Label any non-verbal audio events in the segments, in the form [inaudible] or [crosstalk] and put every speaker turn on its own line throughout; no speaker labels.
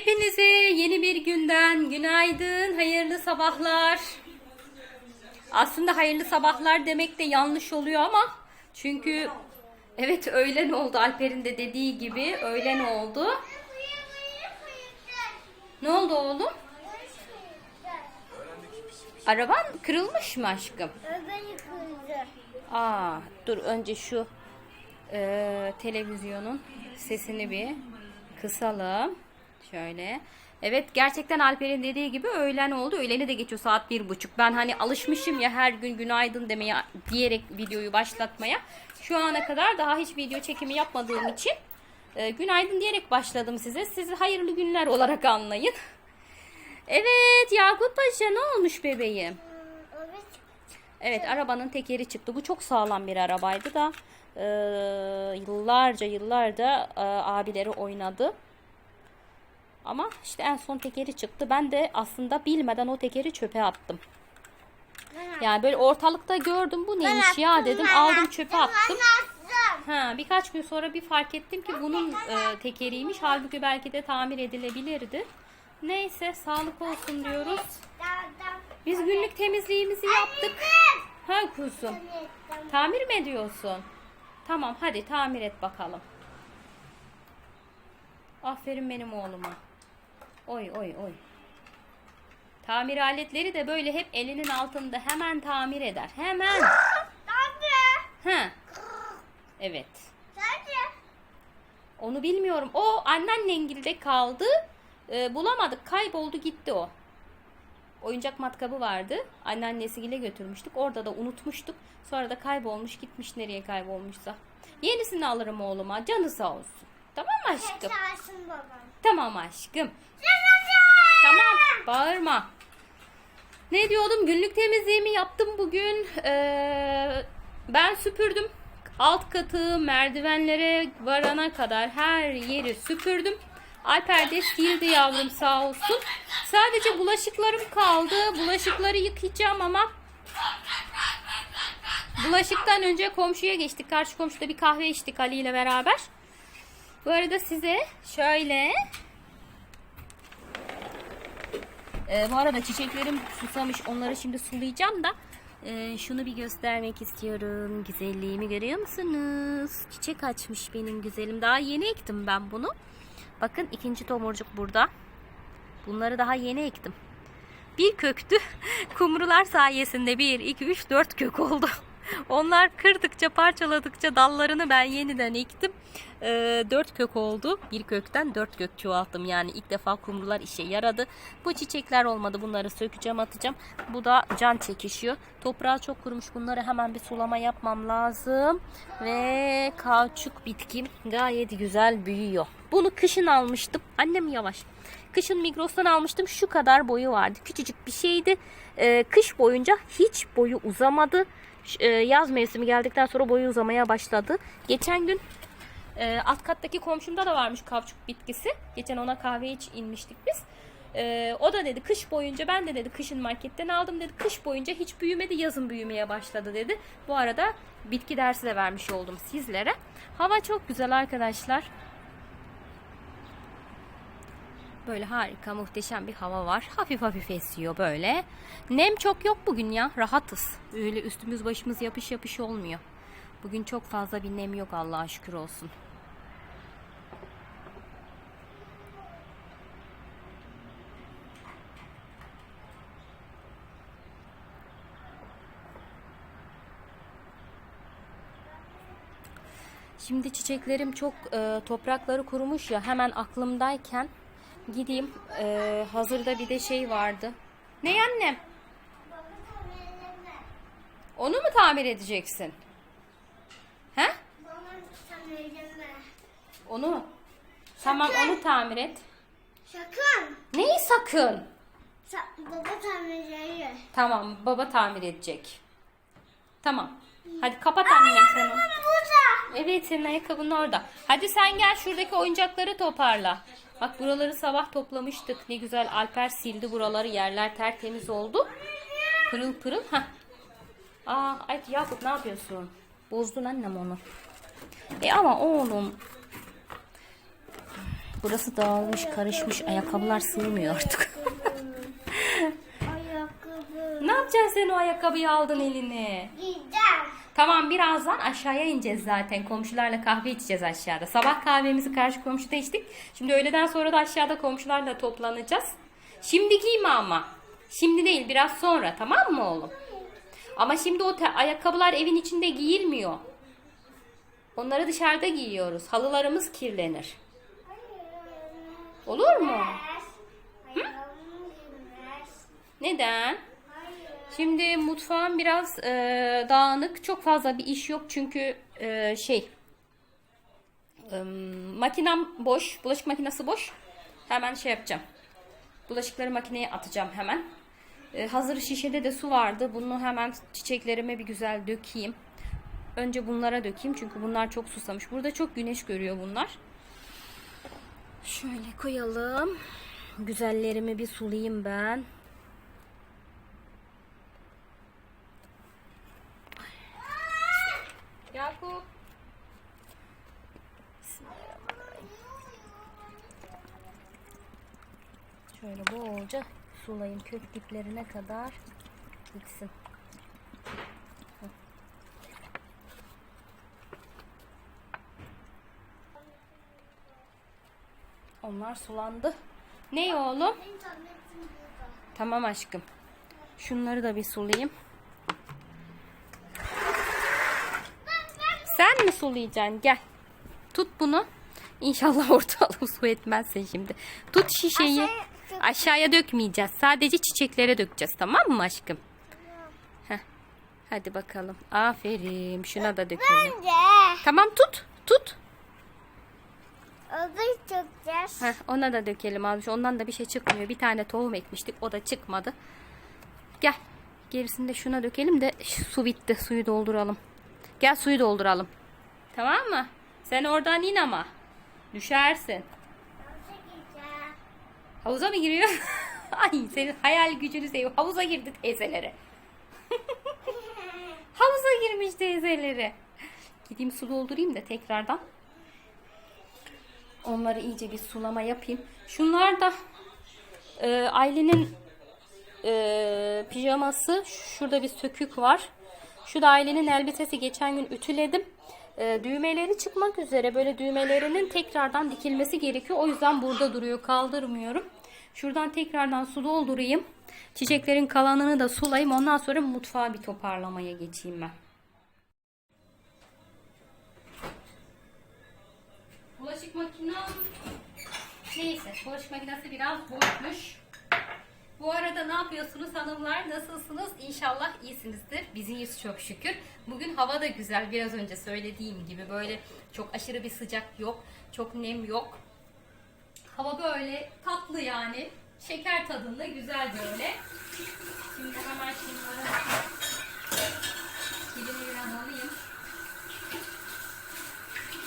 Hepinize yeni bir günden günaydın, hayırlı sabahlar. Aslında hayırlı sabahlar demek de yanlış oluyor ama çünkü evet öğlen oldu Alper'in de dediği gibi öğlen oldu. Ne oldu oğlum? Araban kırılmış mı aşkım?
Öbür yıkıldı.
Aa, dur önce şu e, televizyonun sesini bir kısalım. Şöyle. Evet gerçekten Alper'in dediği gibi öğlen oldu. Öğleni de geçiyor saat bir buçuk. Ben hani alışmışım ya her gün günaydın demeye diyerek videoyu başlatmaya. Şu ana kadar daha hiç video çekimi yapmadığım için e, günaydın diyerek başladım size. Sizi hayırlı günler olarak anlayın. Evet Yakup Paşa ne olmuş bebeğim?
Evet.
Arabanın tekeri çıktı. Bu çok sağlam bir arabaydı da e, yıllarca yıllarca e, abileri oynadı. Ama işte en son tekeri çıktı. Ben de aslında bilmeden o tekeri çöpe attım. Yani böyle ortalıkta gördüm bu neymiş ya dedim. Aldım çöpe attım. Ha, birkaç gün sonra bir fark ettim ki bunun e, tekeriymiş. Halbuki belki de tamir edilebilirdi. Neyse sağlık olsun diyoruz. Biz günlük temizliğimizi yaptık. Ha kuzum. Tamir mi ediyorsun? Tamam hadi tamir et bakalım. Aferin benim oğluma. Oy oy oy. Tamir aletleri de böyle hep elinin altında hemen tamir eder. Hemen. Ha. Evet. Onu bilmiyorum. O anneannengilde kaldı. Ee, bulamadık. Kayboldu gitti o. Oyuncak matkabı vardı. Anneannesiyle götürmüştük. Orada da unutmuştuk. Sonra da kaybolmuş gitmiş nereye kaybolmuşsa. Yenisini alırım oğluma. Canı sağ olsun. Tamam mı aşkım?
Babam.
Tamam aşkım. Tamam bağırma. Ne diyordum? Günlük temizliğimi yaptım bugün. Ee, ben süpürdüm. Alt katı merdivenlere varana kadar her yeri süpürdüm. Alper de sildi yavrum sağ olsun. Sadece bulaşıklarım kaldı. Bulaşıkları yıkayacağım ama bulaşıktan önce komşuya geçtik. Karşı komşuda bir kahve içtik Ali ile beraber. Bu arada size şöyle ee, bu arada çiçeklerim susamış. Onları şimdi sulayacağım da ee, şunu bir göstermek istiyorum. Güzelliğimi görüyor musunuz? Çiçek açmış benim güzelim. Daha yeni ektim ben bunu. Bakın ikinci tomurcuk burada. Bunları daha yeni ektim. Bir köktü. [laughs] Kumrular sayesinde 1, 2, 3, 4 kök oldu. [laughs] Onlar kırdıkça parçaladıkça dallarını ben yeniden ektim. Ee, 4 kök oldu. Bir kökten 4 kök çoğalttım. Yani ilk defa kumrular işe yaradı. Bu çiçekler olmadı. Bunları sökeceğim atacağım. Bu da can çekişiyor. Toprağı çok kurumuş. Bunları hemen bir sulama yapmam lazım. Ve kauçuk bitkim gayet güzel büyüyor. Bunu kışın almıştım. Annem yavaş. Kışın Migros'tan almıştım. Şu kadar boyu vardı. Küçücük bir şeydi. Ee, kış boyunca hiç boyu uzamadı. Ş- e, yaz mevsimi geldikten sonra boyu uzamaya başladı. Geçen gün e, alt kattaki komşumda da varmış kavçuk bitkisi. Geçen ona kahve iç inmiştik biz. E, o da dedi kış boyunca ben de dedi kışın marketten aldım dedi. Kış boyunca hiç büyümedi yazın büyümeye başladı dedi. Bu arada bitki dersi de vermiş oldum sizlere. Hava çok güzel arkadaşlar. Böyle harika muhteşem bir hava var. Hafif hafif esiyor böyle. Nem çok yok bugün ya. Rahatız. Öyle üstümüz başımız yapış yapış olmuyor. Bugün çok fazla bir nem yok Allah'a şükür olsun. Şimdi çiçeklerim çok e, toprakları kurumuş ya hemen aklımdayken gideyim e, hazırda bir de şey vardı. Ne annem? Onu mu tamir edeceksin? He? Onu mu? Tamam onu tamir et.
Sakın.
Neyi sakın?
Sa- baba tamirleri.
Tamam baba tamir edecek. Tamam. Hadi kapat annem sen onu. Evet senin ayakkabın orada. Hadi sen gel şuradaki oyuncakları toparla. Bak buraları sabah toplamıştık. Ne güzel Alper sildi buraları. Yerler tertemiz oldu. Pırıl pırıl. Heh. Aa, ay Yakup ne yapıyorsun? Bozdun annem onu. E ama oğlum. Burası dağılmış, karışmış. Ayakkabılar sığmıyor artık.
Ayakkabı.
ne yapacaksın sen o ayakkabıyı aldın eline?
Giyeceğim.
Tamam birazdan aşağıya ineceğiz zaten. Komşularla kahve içeceğiz aşağıda. Sabah kahvemizi karşı komşuda içtik. Şimdi öğleden sonra da aşağıda komşularla toplanacağız. Şimdi giyme ama. Şimdi değil biraz sonra tamam mı oğlum? Ama şimdi o ayakkabılar evin içinde giyilmiyor. Onları dışarıda giyiyoruz. Halılarımız kirlenir. Olur mu? Neden? Şimdi mutfağım biraz e, dağınık. Çok fazla bir iş yok çünkü e, şey e, makinem boş. Bulaşık makinesi boş. Hemen şey yapacağım. Bulaşıkları makineye atacağım hemen. E, hazır şişede de su vardı. Bunu hemen çiçeklerime bir güzel dökeyim. Önce bunlara dökeyim çünkü bunlar çok susamış. Burada çok güneş görüyor bunlar. Şöyle koyalım. Güzellerimi bir sulayayım ben. Yakup. Bismillahirrahmanirrahim. Şöyle bolca sulayayım kök diplerine kadar gitsin. Onlar sulandı. Ne oğlum? Tamam aşkım. Şunları da bir sulayayım. Sen mi sulayacaksın? Gel. Tut bunu. İnşallah [laughs] ortalığı su etmezse şimdi. Tut şişeyi.
Aşağıya dök-
Aşağıya dökmeyeceğiz. Sadece çiçeklere dökeceğiz. Tamam mı aşkım? Heh. Hadi bakalım. Aferin. Şuna da dökelim.
Bence.
Tamam tut. Tut. Heh, ona da dökelim abi. Ondan da bir şey çıkmıyor. Bir tane tohum ekmiştik. O da çıkmadı. Gel. Gerisini de şuna dökelim de su bitti. Suyu dolduralım. Gel suyu dolduralım. Tamam mı? Sen oradan in ama. Düşersin. Havuza mı giriyor? [laughs] Ay senin hayal gücünü seviyor. Havuza girdi teyzeleri. [laughs] Havuza girmiş teyzeleri. Gideyim su doldurayım da tekrardan. Onları iyice bir sulama yapayım. Şunlar da e, Aylin'in e, pijaması. Şurada bir sökük var. Şu da Aylin'in elbisesi. Geçen gün ütüledim. E, düğmeleri çıkmak üzere. Böyle düğmelerinin tekrardan dikilmesi gerekiyor. O yüzden burada duruyor. Kaldırmıyorum. Şuradan tekrardan su doldurayım. Çiçeklerin kalanını da sulayayım. Ondan sonra mutfağa bir toparlamaya geçeyim ben. Bulaşık makinem neyse bulaşık makinesi biraz boşmuş. Bu arada ne yapıyorsunuz hanımlar? Nasılsınız? İnşallah iyisinizdir. Biziz çok şükür. Bugün hava da güzel. Biraz önce söylediğim gibi böyle çok aşırı bir sıcak yok. Çok nem yok. Hava böyle tatlı yani. Şeker tadında güzel böyle. Şimdi hemen şunları kilimi biraz alayım.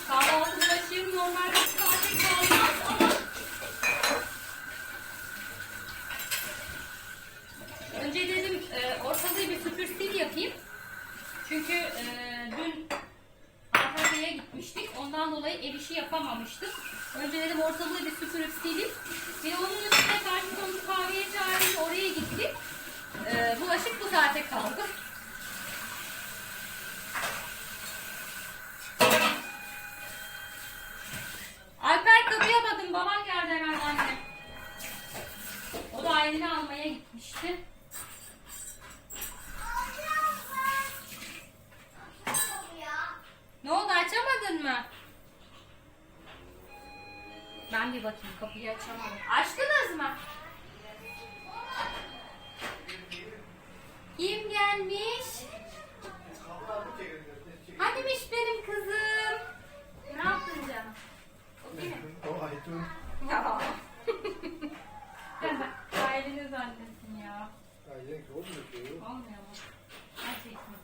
Kahvaltı bulaşığım normalde saate kalmaz ama önce dedim ortalığı bir süpürsün yapayım. Çünkü e, dün Antalya'ya gitmiştik. Ondan dolayı ev işi yapamamıştık. Önce dedim ortalığı bir süpürüp sileyim. Ve onun üstüne karşı komşu kahveye çağırınca oraya gittik. E, bulaşık bu saate kaldı. Alper kapıya bakın. Baban geldi hemen anne. O da aileni almaya gitmişti. Ne oldu açamadın mı? Ben bir bakayım kapıyı açamadım. Açtınız mı? Kim gelmiş? Hanimiş benim kızım? Ne yaptın canım? O benim.
O Aytun.
Ya. [laughs] Aileni zannetsin ya.
Aynen olmuyor ki.
Olmuyor mu? Gerçekten.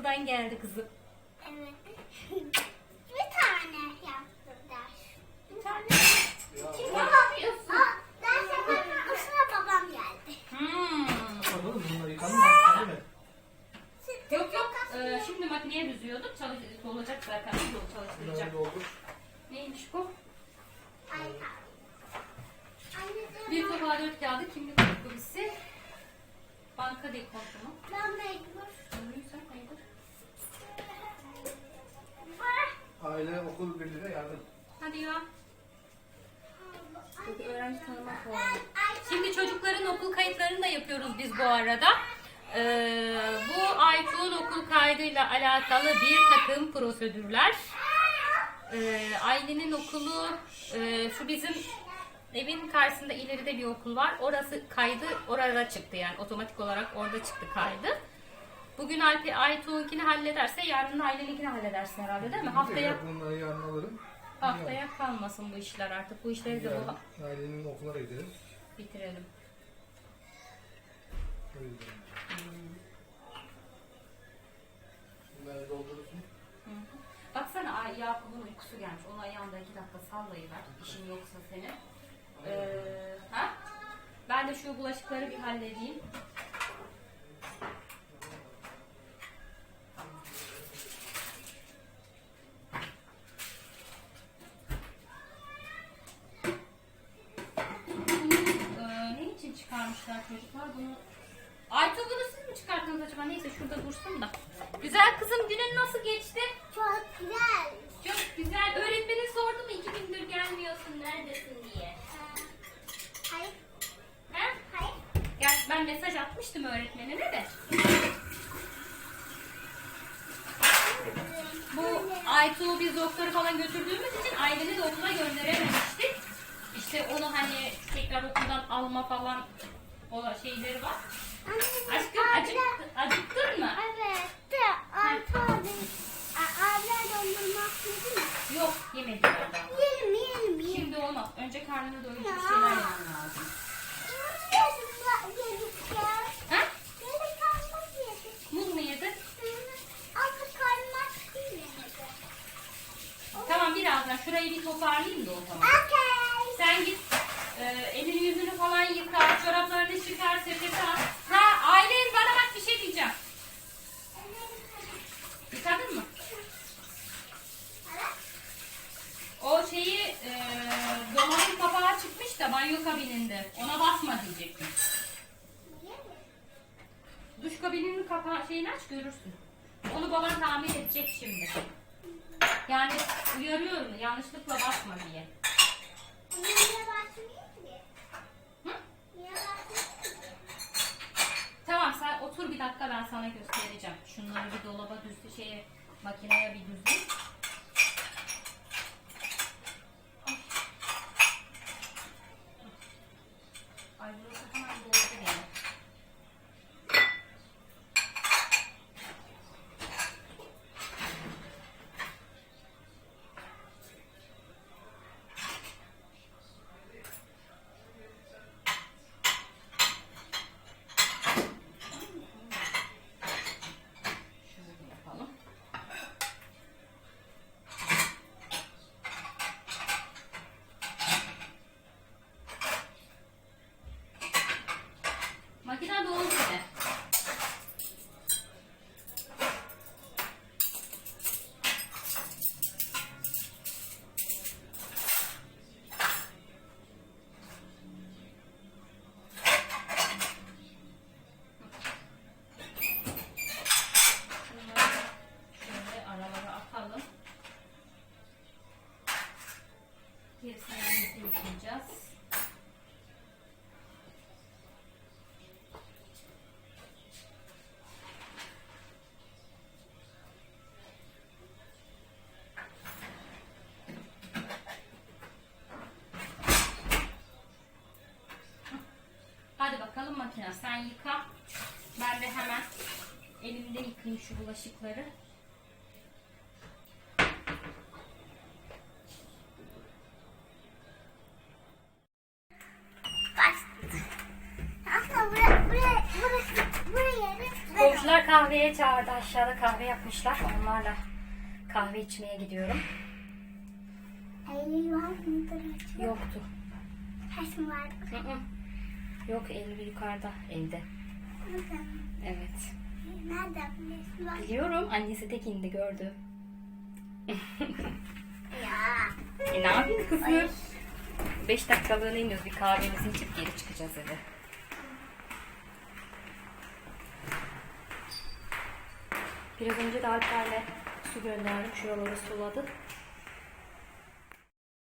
okuldan geldi kızım. Evet. Bir
tane yaptım ders. Bir tane. Kim yapıyorsun?
Aa,
ders yaparken ısına babam geldi. Hmm.
Bakalım bunları yıkanın mı? Değil? Yok yok. Ee,
şimdi makineye düzüyorduk. Çalış dolacak zaten. Dol çalıştıracak. Neymiş bu? Bir tabağa
dört
kağıdı
kimlik
kopyası. Banka değil kontrolü.
Ben mecbur.
Sen mecbur.
Aile okul birliğine yardım.
Hadi ya. Çünkü öğrenci tanımak
ay
Şimdi çocukların okul kayıtlarını da yapıyoruz biz bu arada. Ee, bu Aytuğ'un okul kaydıyla alakalı bir takım prosedürler. Ee, ailenin okulu, e, şu bizim evin karşısında ileride bir okul var. Orası kaydı orada çıktı yani otomatik olarak orada çıktı kaydı. Bugün Alpi Aytuğ'unkini hallederse yarın da aileninkini halledersin herhalde değil mi? Haftaya
Bunları yarın alırım.
haftaya kalmasın bu işler artık. Bu işleri de
Yarın
bu
ailenin okullara gidelim.
bitirelim.
O yüzden. Bunları doldurursun.
Baksana ay Yakup'un uykusu gelmiş. Onu ayağında iki dakika sallayıver. İşin yoksa senin. Ee, ha? Ben de şu bulaşıkları bir halledeyim. Bunu e, ne için çıkarmışlar çocuklar? Bunu Aytu bunu siz mi şurada dursun da. Güzel kızım günün nasıl geçti?
çok güzel.
Çok güzel. Öğretmenin sordu mu iki gündür gelmiyorsun neredesin diye.
Hayır.
Ha?
Hayır.
Gerçi ben mesaj atmıştım öğretmenine de. Bu Aytuğ'u biz doktora falan götürdüğümüz için aileni de okula gönderememiştik. İşte onu hani tekrar okuldan alma falan o şeyleri var.
Anne,
Aşkım acık, acıktın mı?
Evet. De, Arpa abi. A- Abla dondurma yedi mi?
Yok yemedim ben daha.
Yiyelim yiyelim yiyelim.
Şimdi olmaz. Önce karnını doyuracak
Ya.
şeyler yemen lazım.
Nasıl yedik ya?
Ha?
Böyle kalmak yedik.
Muz mu yedin?
Altı kalmak değil mi?
Tamam birazdan şurayı bir toparlayayım da o zaman.
Okey.
Sen git e, elini yüzünü falan yıka, çoraplarını çıkar, sepete at. Ha Aylin bana bak bir şey diyeceğim. Yıkadın mı? O şeyi e, dolabın kapağı çıkmış da banyo kabininde. Ona basma diyecektim. Duş kabininin şeyini aç görürsün. Onu baban tamir edecek şimdi. Yani uyarıyorum yanlışlıkla basma diye.
Niye basmıyor ki? Niye basmıyor ki?
Tamam sen otur bir dakika ben sana göstereceğim. Şunları bir dolaba düz şeye makineye bir düzleyeyim. Ay burası hemen doldu benim. Şöyle yapalım. Makine doldu bile. Şunları şöyle aralara atalım. Gerisini elimizde yıkayacağız. Hadi bakalım makine sen yıka. Ben de hemen elimde yıkayayım şu bulaşıkları. Komşular kahveye çağırdı. Aşağıda kahve yapmışlar. Onlarla kahve içmeye gidiyorum.
Eylül var mıdır?
Yoktu.
Haşım var.
Hı hı. Yok Eylül yukarıda evde.
Bakın.
Evet.
Nerede? Bak.
Biliyorum annesi tek indi gördü.
ya.
E ne yapayım kızım? Beş dakikalığına iniyoruz bir kahvemizi içip geri çıkacağız eve. Biraz önce de Alper'le su gönderdim. Şuraları suladık.